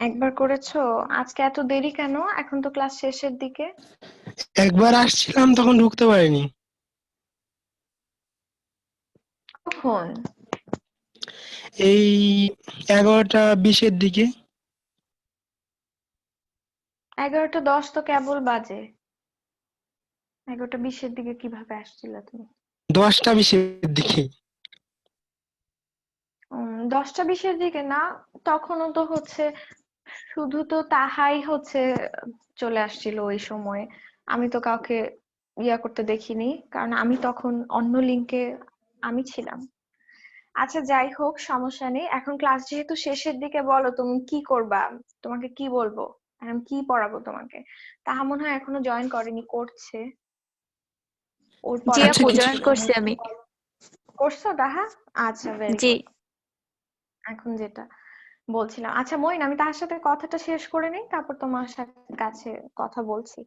একবার করেছ? আজকে এত দেরি কেন? এখন তো ক্লাস শেষের দিকে। একবার আসছিলাম তখন ঢুকতে পারিনি। কখন? এই এগারোটা বিশের দিকে। এগারোটা দশ তো কেবল বাজে। এগারোটা বিশের দিকে কীভাবে আসছিলে তুমি? দশটা বিশের দিকে। দশটা বিশের দিকে না তখনও তো হচ্ছে শুধু তো তাহাই হচ্ছে চলে আসছিল ওই সময়ে। আমি তো কাউকে ইয়া করতে দেখিনি কারণ আমি তখন অন্য লিঙ্কে আমি ছিলাম। আচ্ছা যাই হোক সমস্যা নেই। এখন ক্লাস যেহেতু শেষের দিকে বলো তুমি কি করবা? তোমাকে কি বলব? এখন কি পড়াবো তোমাকে? তাহা মনে হয় এখনও জয়েন করেনি করছে। ওর জি পড়া আচ্ছা, জয়েন করছি আমি। করছ তাহা? আচ্ছা জি। এখন যেটা। বলছিলাম। আচ্ছা মইন আমি তার সাথে কথাটা শেষ করে নিই তারপর তোমার সাথে কাছে কথা বলছি।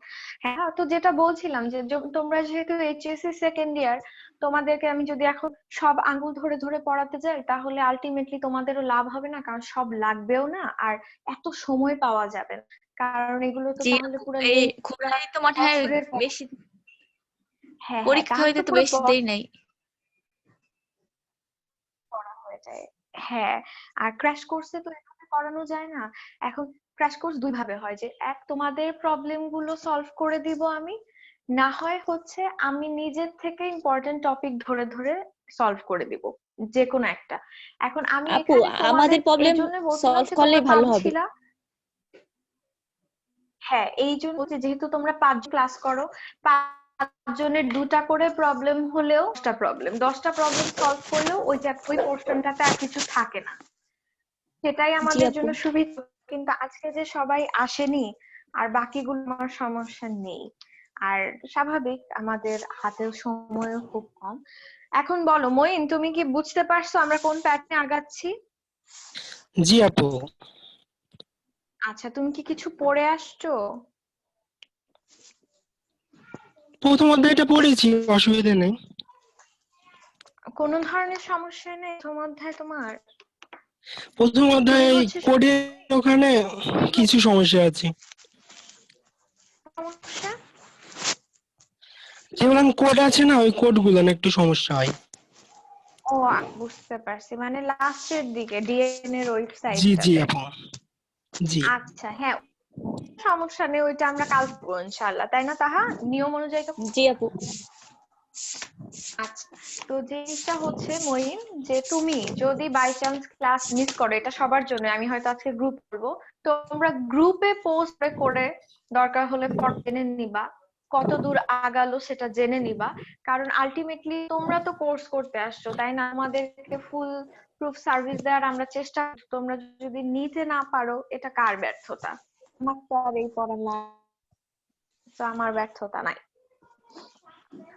হ্যাঁ তো যেটা বলছিলাম যে তোমরা যেহেতু এইচএসসি সেকেন্ড ইয়ার তোমাদেরকে আমি যদি এখন সব আঙ্গুল ধরে ধরে পড়াতে যাই তাহলে আলটিমেটলি তোমাদেরও লাভ হবে না কারণ সব লাগবেও না আর এত সময় পাওয়া যাবে না। কারণ এগুলো তো তাহলে পুরো এই তো মনে হয় বেশি হ্যাঁ হ্যাঁ পরীক্ষা হইতে তো বেশি দেরি নাই। পড়া হয়ে যায়। হ্যাঁ আর ক্র্যাশ কোর্সে তো এভাবে করানো যায় না। এখন ক্র্যাশ কোর্স দুই ভাবে হয় যে এক তোমাদের প্রবলেমগুলো সলভ করে দিব আমি না হয় হচ্ছে আমি নিজের থেকে ইম্পর্টেন্ট টপিক ধরে ধরে সলভ করে দিব যে কোনো একটা। এখন আমি আপু, আমাদের বলছিলাম solve যে ভালো হবে। হ্যাঁ এই জন্য যেহেতু তোমরা পাঁচ ক্লাস করো পাঁচজনের দুটা করে প্রবলেম হলেও দশটা প্রবলেম দশটা প্রবলেম সলভ করলেও ওই চ্যাপ- ওই পোর্শনটাতে আর কিছু থাকে না। সেটাই আমাদের জন্য সুবিধা। কিন্তু আজকে যে সবাই আসেনি আর বাকিগুলো আমার সমস্যা নেই। আর স্বাভাবিক আমাদের হাতেও সময়ও খুব কম। এখন বলো মইন তুমি কি বুঝতে পারছ আমরা কোন প্যাটার্নে আগাচ্ছি? জি আপু। আচ্ছা তুমি কি কিছু পড়ে আসছো? প্রথম অধ্যায়টা পড়েছি অসুবিধা নেই। কোনো ধরনের সমস্যা নেই? প্রথম অধ্যায় তোমার? প্রথম অধ্যায়ে কোডের ওখানে কিছু সমস্যা আছে। সমস্যা? যেমন কোড আছে না ওই কোডগুলো একটু সমস্যা হয়। ও বুঝতে পারছি। মানে লাস্টের দিকে ডিএন এর ওয়েবসাইট জি জি আপু জি। আচ্ছা হ্যাঁ সমস্যা নেই ওইটা আমরা কাল করব ইনশাআল্লাহ তাই না তাহা? নিয়ম অনুযায়ী তো জি আপু। আচ্ছা তো জিনিসটা হচ্ছে মইন যে তুমি যদি বাই চান্স ক্লাস মিস করো এটা সবার জন্য আমি হয়তো আজকে গ্রুপ করব তো তোমরা গ্রুপে পোস্ট করে দরকার হলে পর জেনে নিবা কত দূর আগালো সেটা জেনে নিবা কারণ আলটিমেটলি তোমরা তো কোর্স করতে আসছো তাই না? আমাদেরকে ফুল প্রুফ সার্ভিস দেওয়ার আমরা চেষ্টা তোমরা যদি নিতে না পারো এটা কার ব্যর্থতা? আমার তো আমার ব্যর্থতা নাই।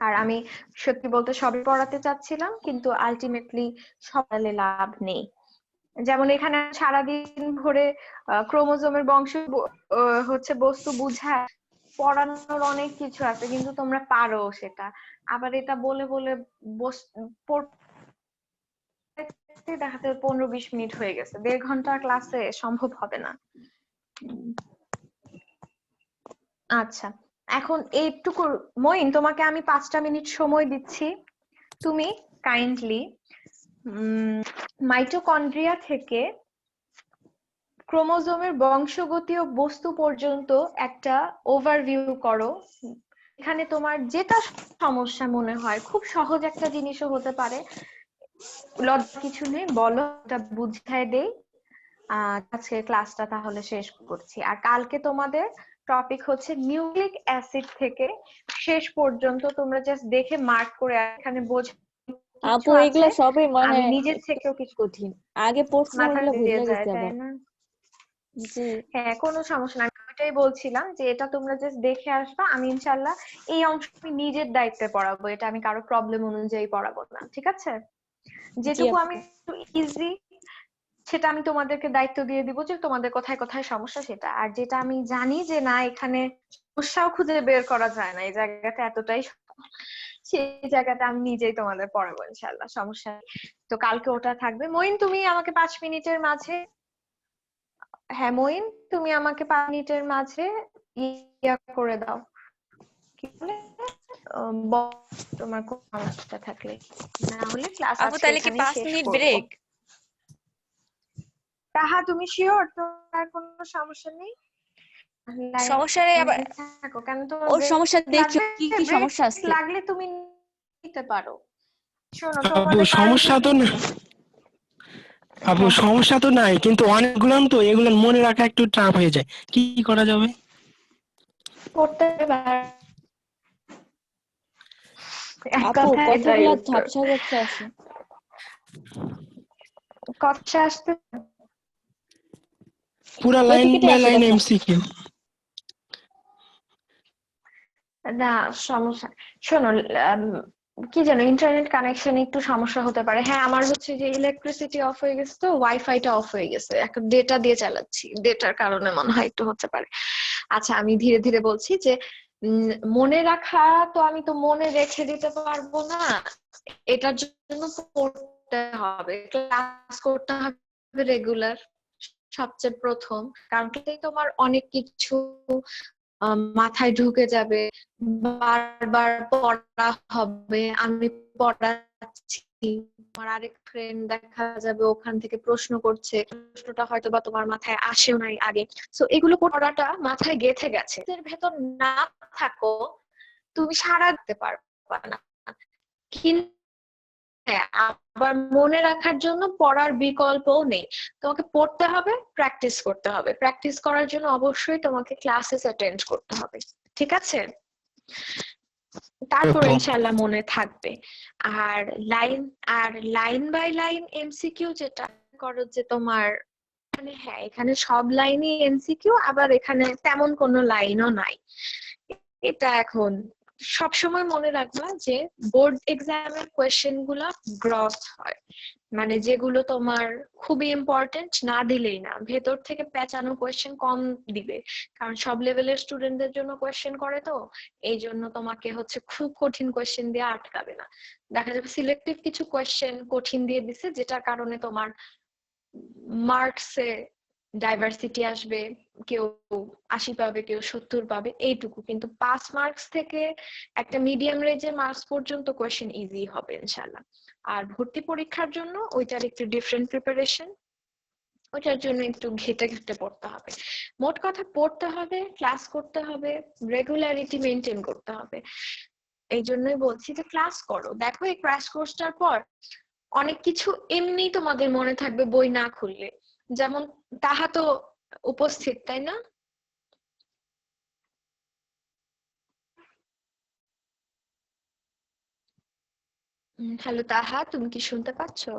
আর আমি সত্যি বলতে সবই পড়াতে চাচ্ছিলাম, কিন্তু আলটিমেটলি সকালে লাভ নেই। যেমন এখানে সারাদিন ভরে ক্রোমোজোমের বংশ হচ্ছে বস্তু বুঝায় পড়ানোর অনেক কিছু আছে, কিন্তু তোমরা পারো সেটা। আবার এটা বলে বলে দেখাতে পনেরো বিশ মিনিট হয়ে গেছে। দেড় ঘণ্টা ক্লাসে সম্ভব হবে না। আচ্ছা এখন এইটুকু মইন তোমাকে আমি পাঁচটা মিনিট সময় দিচ্ছি। তুমি কাইন্ডলি মাইটোকন্ড্রিয়া থেকে ক্রোমোজোমের বংশগতীয় বস্তু পর্যন্ত একটা ওভারভিউ করো। এখানে তোমার যেটা সমস্যা মনে হয়, খুব সহজ একটা জিনিসও হতে পারে। লজ্জা কিছু নেই, বলো, এটা বুঝাই দেই। আজকে ক্লাসটা তাহলে শেষ করছি। আর কালকে তোমাদের টপিক হচ্ছে নিউক্লিক অ্যাসিড থেকে শেষ পর্যন্ত তোমরা জাস্ট দেখে মার্ক করে এখানে বোঝ আপু এগুলা সবই মানে নিজের থেকেও কিছু কঠিন। আগে পড়ছিলাম এগুলো ভুলে গেছি আবার। হ্যাঁ কোনো সমস্যা না ওইটাই বলছিলাম যে এটা তোমরা জাস্ট দেখে আসবা। আমি ইনশাল্লাহ এই অংশ আমি নিজের দায়িত্বে পড়াবো। এটা আমি কারও প্রবলেম অনুযায়ী পড়াবো না ঠিক আছে? যেটুকু। আমি ইজি সেটা আমি তোমাদেরকে দায়িত্ব দিয়ে দিব যে তোমাদের কোথায় কোথায় সমস্যা সেটা। আর যেটা আমি জানি যে না এখানে সমস্যাও খুঁজে বের করা যায় না। এই জায়গাটা এতটাই সেই জায়গাটা আমি নিজেই তোমাদের পড়াবো ইনশাল্লাহ সমস্যা তো কালকে ওটা থাকবে। মইন তুমি আমাকে পাঁচ মিনিটের মাঝে হ্যাঁ মইন তুমি আমাকে পাঁচ মিনিটের মাঝে ইয়া করে দাও। কি বলে? তোমার কোন সমস্যা থাকলে। না হলে ক্লাস আপু তাহলে কি পাঁচ মিনিট ব্রেক তাহা তুমি শিওর তোমার কোনো সমস্যা নেই? সমস্যা নেই আবার থাকো কেন তোমার ওর সমস্যা দেখি কি কি সমস্যা আছে? লাগলে তুমি নিতে পারো। শোনো সমস্যা তো না আপু সমস্যা তো নাই কিন্তু অনেকগুলো তো এগুলো মনে রাখা একটু টাফ হয়ে যায়। কি করা যাবে? করতে পারো। আপু উত্তর। ঝাপসা ঝাপসা আছে? কথা আসতে পুরা লাইন বাই লাইন এমসিকিউ না সমস্যা। শোনো কি জানো ইন্টারনেট কানেকশন একটু সমস্যা হতে পারে। হ্যাঁ আমার হচ্ছে যে ইলেকট্রিসিটি অফ হয়ে গেছে তো ওয়াইফাইটা অফ হয়ে গেছে। এখন ডেটা দিয়ে চালাচ্ছি। ডেটার কারণে মনে হয় একটু হতে পারে। আচ্ছা আমি ধীরে ধীরে বলছি যে মনে রাখা তো আমি তো মনে রেখে দিতে পারব না। এটার জন্য পড়তে হবে। ক্লাস করতে হবে রেগুলার সবচেয়ে প্রথম। কারণ তোমার অনেক কিছু মাথায় ঢুকে যাবে, বারবার পড়া হবে, আমি পড়াচ্ছি আমার আরেক ফ্রেন্ড দেখা যাবে, ওখান থেকে প্রশ্ন করছে, প্রশ্নটা হয়তো বা তোমার মাথায় আসেও নাই আগে। সো এগুলো পড়াটা মাথায় গেঁথে গেছে। এর ভেতর না থাকো, তুমি সারা দিতে পারবা না। কিন্তু হ্যাঁ, আবার মনে রাখার জন্য পড়ার বিকল্পও নেই। তোমাকে পড়তে হবে প্র্যাকটিস করতে হবে। প্র্যাকটিস করার জন্য অবশ্যই তোমাকে ক্লাসেস অ্যাটেন্ড করতে হবে ঠিক আছে? তারপর। ইনশাল্লাহ মনে থাকবে। আর লাইন আর লাইন বাই লাইন এমসিকিউ যেটা করো যে তোমার মানে হ্যাঁ এখানে সব লাইনই এমসিকিউ আবার এখানে তেমন কোনো লাইনও নাই। এটা এখন সবসময় মনে রাখবা যে বোর্ড এক্সামের কোয়েশ্চেনগুলা গ্রস হয়। মানে যেগুলো তোমার খুবই ইম্পর্টেন্ট না দিলেই না। ভেতর থেকে পেঁচানো কোয়েশ্চেন কম দিবে। কারণ সব লেভেলের স্টুডেন্টদের জন্য কোয়েশ্চেন করে তো, এই জন্য তোমাকে হচ্ছে খুব কঠিন কোয়েশ্চেন দিয়ে আটকাবে না। দেখা যাবে সিলেক্টিভ কিছু কোয়েশ্চেন কঠিন দিয়ে দিছে, যেটার কারণে তোমার মার্কসে ডাইভার্সিটি আসবে, কেউ আশি পাবে, কেউ সত্তর পাবে, এইটুকু। কিন্তু পাস মার্কস থেকে একটা মিডিয়াম রেঞ্জের মার্কস পর্যন্ত কোয়েশ্চেন ইজি হবে ইনশাল্লাহ আর ভর্তি পরীক্ষার জন্য ওইটার একটু ডিফারেন্ট প্রিপারেশন ওইটার জন্য একটু ঘেটে ঘেটে পড়তে হবে। মোট কথা পড়তে হবে ক্লাস করতে হবে রেগুলারিটি মেনটেন করতে হবে। এই জন্যই বলছি যে ক্লাস করো। দেখো এই ক্র্যাশ কোর্সটার পর অনেক কিছু এমনি তোমাদের মনে থাকবে বই না খুললে। যেমন তাহা তো উপস্থিত, তাই না? হ্যালো তাহা, তুমি কি শুনতে পাচ্ছো?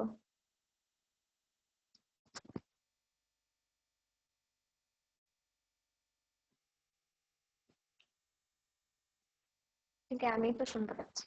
আমি তো শুনতে পাচ্ছি।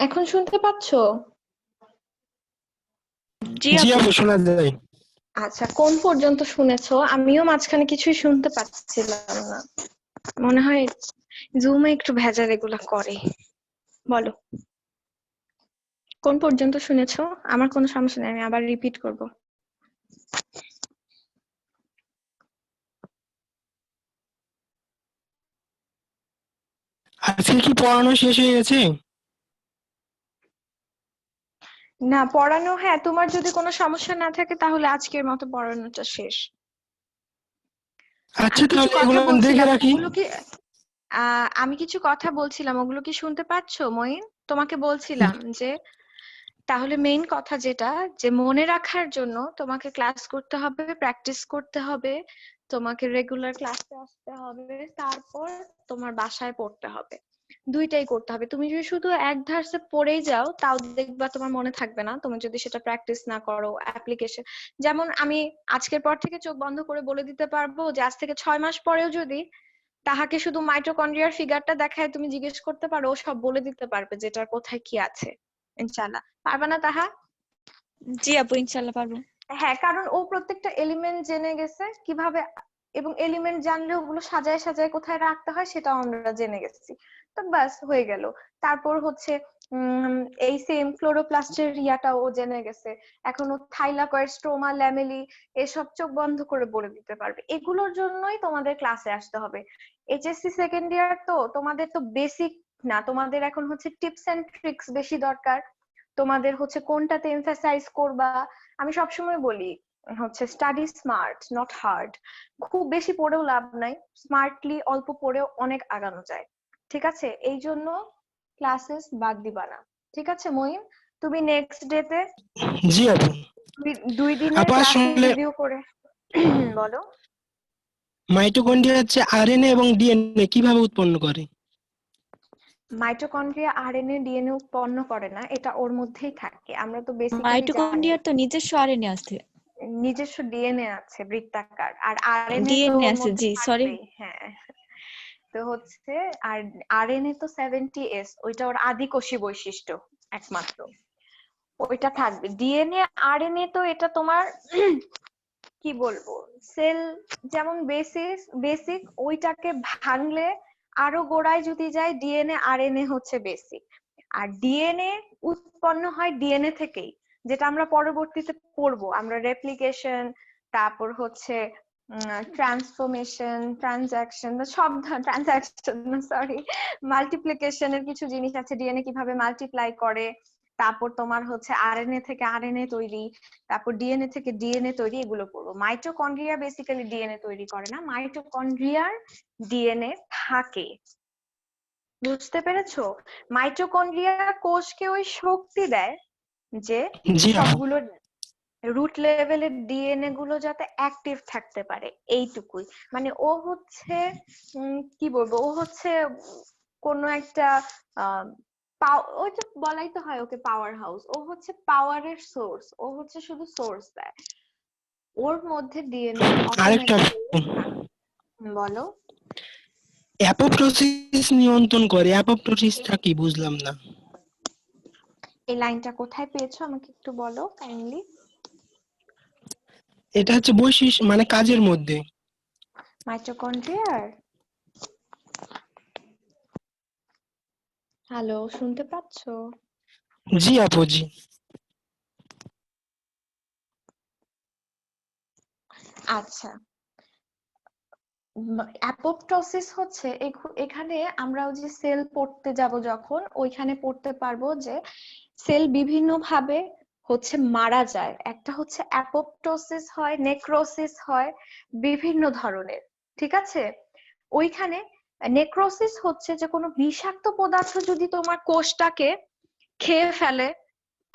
এখন শুনতে পাচ্ছো? জি জি আপু। শোনা যায়। আচ্ছা কোন পর্যন্ত শুনেছো? আমিও মাঝখানে কিছুই শুনতে পাচ্ছিলাম না। মনে হয় জুমে একটু ভেজাল এগুলা করে। বলো। কোন পর্যন্ত শুনেছো? আমার কোনো সমস্যা নেই আমি আবার রিপিট করব। আজকে কি পড়ানো শেষ হয়ে গেছে? না পড়ানো হ্যাঁ তোমার যদি কোনো সমস্যা না থাকে তাহলে আজকের মতো পড়ানোটা শেষ। আচ্ছা তাহলে এগুলো দেখে রাখি। ওগুলো কি আহ, আমি কিছু কথা বলছিলাম ওগুলো কি শুনতে পাচ্ছ মঈন? তোমাকে বলছিলাম যে তাহলে মেইন কথা যেটা যে মনে রাখার জন্য তোমাকে ক্লাস করতে হবে প্র্যাকটিস করতে হবে তোমাকে রেগুলার ক্লাসে আসতে হবে তারপর তোমার বাসায় পড়তে হবে। দুইটাই করতে হবে। তুমি যদি শুধু এক ধারসে পড়েই যাও তাও দেখবা তোমার মনে থাকবে না। তুমি যদি সেটা প্র্যাকটিস না করো অ্যাপ্লিকেশন যেমন আমি আজকের পর থেকে চোখ বন্ধ করে বলে দিতে পারব যে আজ থেকে ছয় মাস পরেও যদি তাহাকে শুধু মাইটোকন্ড্রিয়ার ফিগারটা দেখায় তুমি জিজ্ঞেস করতে পারো ও সব বলে দিতে পারবে যেটার কোথায় কি আছে। ইনশাল্লাহ পারবে না তাহা? জি আপু ইনশাল্লাহ পারব। হ্যাঁ কারণ ও প্রত্যেকটা এলিমেন্ট জেনে গেছে কীভাবে এবং এলিমেন্ট জানলে ওগুলো সাজায় সাজায় কোথায় রাখতে হয় সেটাও আমরা জেনে গেছি। তো ব্যাস হয়ে গেল। তারপর হচ্ছে এই সেম ক্লোরোপ্লাস্টের ইয়াটাও জেনে গেছে। এখন থাইলাকয়েড স্ট্রোমা ল্যামেলি এসব চোখ বন্ধ করে বলে দিতে পারবে। এগুলোর জন্যই তোমাদের ক্লাসে আসতে হবে। এইচএসসি সেকেন্ড ইয়ার তো তোমাদের তো বেসিক না, তোমাদের এখন হচ্ছে টিপস এন্ড ট্রিক্স বেশি দরকার। তোমাদের হচ্ছে কোনটাতে এমফাসাইজ করবা। আমি সবসময় বলি, হচ্ছে স্টাডি স্মার্ট নট হার্ড খুব বেশি পড়েও লাভ নাই। স্মার্টলি অল্প পড়েও অনেক আগানো যায়। ঠিক আছে? এই জন্য ক্লাসেস বাদ দিবা না। ঠিক আছে মহিম তুমি নেক্সট ডেতে জি আপু। দুই দিনের আপা, ক্লাস রিভিউ করে বলো। মাইটোকন্ড্রিয়া হচ্ছে আরএনএ এবং ডিএনএ কীভাবে উৎপন্ন করে? মাইটোকন্ড্রিয়া আরএনএ ডিএনএ উৎপন্ন করে না এটা ওর মধ্যেই থাকে। আমরা তো বেসিক্যালি মাইটোকন্ড্রিয়ার তো নিজস্ব আরএনএ আছে। নিজস্ব ডিএনএ আছে বৃত্তাকার। আর আরএনএ DNA আছে, জি, sorry. হ্যাঁ। তো হচ্ছে আর আরএনএ তো সেভেন্টি এস ওইটা ওর আদিকোষী বৈশিষ্ট্য একমাত্র। ওইটা থাকবে। ডিএনএ আরএনএ তো এটা তোমার কি বলব? সেল যেমন বেসিস বেসিক ওইটাকে ভাঙলে আরও গোড়ায় যদি যায় ডিএনএ আরএনএ হচ্ছে বেসিক আর ডিএনএ উৎপন্ন হয় ডিএনএ থেকেই, যেটা আমরা পরবর্তীতে পড়ব আমরা রেপ্লিকেশন তারপর হচ্ছে ট্রান্সফরমেশন ট্রানজাকশন বা সব ট্রানজাকশন সরি মাল্টিপ্লিকেশনের কিছু জিনিস আছে ডিএনএ কীভাবে মাল্টিপ্লাই করে তারপর তোমার হচ্ছে আরএনএ থেকে আরএনএ তৈরি তারপর ডিএনএ থেকে ডিএনএ তৈরি এগুলো পড়ব মাইটোকন্ড্রিয়া বেসিক্যালি ডিএনএ তৈরি করে না মাইটোকন্ড্রিয়ার ডিএনএ থাকে। বুঝতে পেরেছ? মাইটোকন্ড্রিয়া কোষকে ওই শক্তি দেয় যে সবগুলো রুট লেভেলের ডিএনএ গুলো যাতে অ্যাক্টিভ থাকতে পারে এইটুকুই। মানে ও হচ্ছে কি বলব ও হচ্ছে কোন একটা ওই যে বলাই তো হয় ওকে পাওয়ার হাউস ও হচ্ছে পাওয়ারের সোর্স ও হচ্ছে শুধু সোর্স দেয়। ওর মধ্যে ডিএনএ আরেকটা বলো। অ্যাপোপ্টোসিস নিয়ন্ত্রণ করে অ্যাপোপ্টোসিসটা কি বুঝলাম না। এই লাইনটা কোথায় পেয়েছ আমাকে একটু বলো কাইন্ডলি এটা হচ্ছে বৈশিষ্ট্য মানে কাজের মধ্যে। মাইটোকন্ড্রিয়ার হ্যালো শুনতে পাচ্ছো? জি আপু জি। আচ্ছা। অ্যাপোপ্টোসিস হচ্ছে এখানে আমরা ওই যে সেল পড়তে যাব যখন ওইখানে পড়তে পারব যে সেল বিভিন্ন ভাবে হচ্ছে মারা যায়। একটা হচ্ছে অ্যাপোপ্টোসিস হয় নেক্রোসিস হয় বিভিন্ন ধরনের ঠিক আছে? ওইখানে নেক্রোসিস হচ্ছে যে কোনো বিষাক্ত পদার্থ যদি তোমার কোষটাকে খেয়ে ফেলে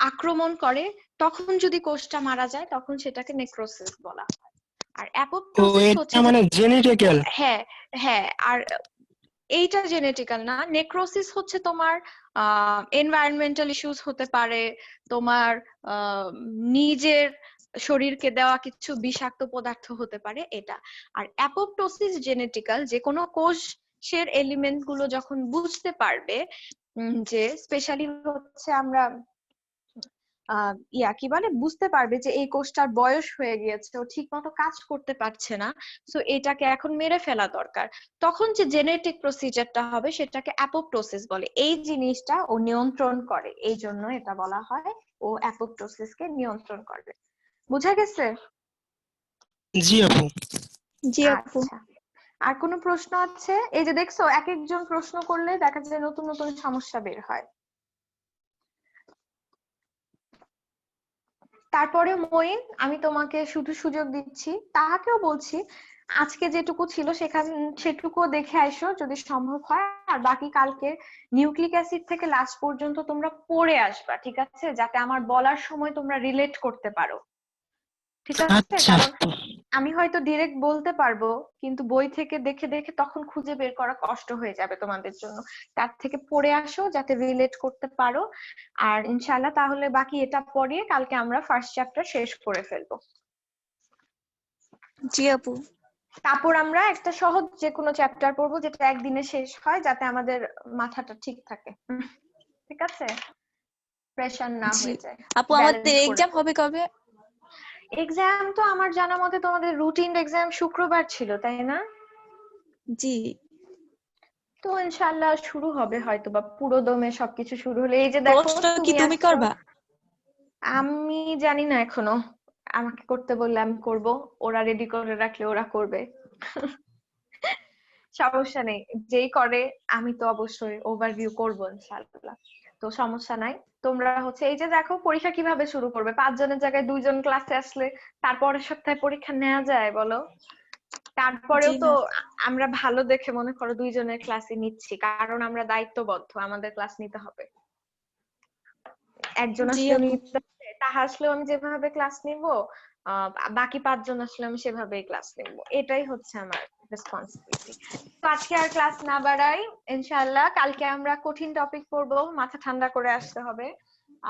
আক্রমণ করে তখন যদি কোষটা মারা যায় তখন সেটাকে নেক্রোসিস বলা হয়। আর অ্যাপোপ্টোসিস হচ্ছে মানে জেনেটিক্যাল হ্যাঁ হ্যাঁ আর এইটা জেনেটিক্যাল না নেক্রোসিস হচ্ছে তোমার এনভায়রনমেন্টাল ইস্যুস হতে পারে, তোমার নিজের শরীরকে দেওয়া কিছু বিষাক্ত পদার্থ হতে পারে এটা। আর অ্যাপোপ্টোসিস জেনেটিক্যাল যে কোনো কোষের এলিমেন্টগুলো যখন বুঝতে পারবে যে স্পেশালি হচ্ছে আমরা ইয়া কি বলে? বুঝতে পারবে যে এই কোষটার বয়স হয়ে গিয়েছে ও ঠিক মতো কাজ করতে পারছে না। সো এটাকে এখন মেরে ফেলা দরকার। তখন যে জেনেটিক প্রসিজারটা হবে সেটাকে অ্যাপোপ্টোসিস বলে। এই জিনিসটা ও নিয়ন্ত্রণ করে। এই জন্য এটা বলা হয় ও অ্যাপোপ্টোসিসকে নিয়ন্ত্রণ করবে বুঝা গেছে? জি আপু। জি আপু। আচ্ছা। আর কোনো প্রশ্ন আছে? এই যে দেখছ এক একজন প্রশ্ন করলে দেখা যায় নতুন নতুন সমস্যা বের হয়। তারপরে মইন আমি তোমাকে শুধু সুযোগ দিচ্ছি, তাহাকেও বলছি, আজকে যেটুকু ছিল সেখান সেটুকু দেখে আসো যদি সম্ভব হয়, আর বাকি কালকে নিউক্লিক অ্যাসিড থেকে লাস্ট পর্যন্ত তোমরা পড়ে আসবা, ঠিক আছে? যাতে আমার বলার সময় তোমরা রিলেট করতে পারো। ঠিক আছে আচ্ছা। আমি হয়তো ডিরেক্ট বলতে পারব কিন্তু বই থেকে দেখে দেখে তখন খুঁজে বের করা কষ্ট হয়ে যাবে তোমাদের জন্য। তার থেকে পড়ে আসো যাতে রিলেট করতে পারো। আর ইনশাআল্লাহ তাহলে বাকি এটা পড়িয়ে কালকে আমরা ফার্স্ট চ্যাপ্টার শেষ করে ফেলব। জি আপু। তারপর আমরা একটা সহজ যে কোনো চ্যাপ্টার পড়ব যেটা একদিনে শেষ হয় যাতে আমাদের মাথাটা ঠিক থাকে। ঠিক আছে? প্রেশার না হয়ে যায়। আপু আমাদের এক্সাম হবে কবে? এক্সাম তো আমার জানা মতে তোমাদের রুটিন এক্সাম শুক্রবার ছিল তাই না? জি। তো ইনশাআল্লাহ শুরু হবে হয়তো বা পুরো দমে সবকিছু শুরু হলে। এই যে দেখো কি তুমি করবা? আমি জানি না এখনও। আমাকে করতে বললে আমি করব ওরা রেডি করে রাখলে ওরা করবে। সমস্যা নেই যেই করে আমি তো অবশ্যই ওভারভিউ করব ইনশাআল্লাহ। তো সমস্যা নাই। তোমরা হচ্ছে এই যে দেখো পরীক্ষা কীভাবে শুরু করবে? পাঁচজনের জায়গায় দুইজন ক্লাসে আসলে তারপরের সপ্তাহে পরীক্ষা নেওয়া যায় বলো? তারপরেও তো আমরা ভালো দেখে মনে করো দুইজনের ক্লাসই নিচ্ছি কারণ আমরা দায়িত্ববদ্ধ আমাদের ক্লাস নিতে হবে। একজন আসলে তাহা আসলেও আমি যেভাবে ক্লাস নিব আহ, বাকি পাঁচজন আসলে আমি সেভাবেই ক্লাস নিব। এটাই হচ্ছে আমার রেসপন্সিবিলিটি তো আজকে আর ক্লাস না বাড়াই ইনশাআল্লাহ। কালকে আমরা কঠিন টপিক পড়ব মাথা ঠান্ডা করে আসতে হবে।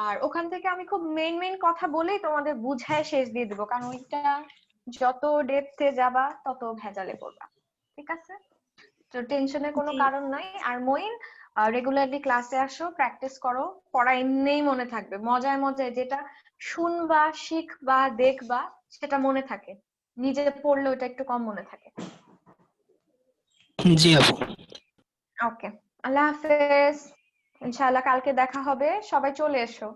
আর ওখান থেকে আমি খুব মেইন মেইন কথা বলেই তোমাদের বুঝায় শেষ দিয়ে দেবো কারণ ওইটা যত ডেপথে যাবা তত ভেজালে পড়বা। ঠিক আছে? তো টেনশনের কোনো কারণ নাই। আর মইন রেগুলারলি ক্লাসে আসো প্র্যাকটিস করো পড়া এমনিই মনে থাকবে। মজায় মজায় যেটা শুনবা শিখবা দেখবা সেটা মনে থাকে। নিজে পড়লে ওটা একটু কম মনে থাকে। জি আপু ওকে আল্লাহ হাফেজ। ইনশাআল্লাহ কালকে দেখা হবে। সবাই চলে এসো।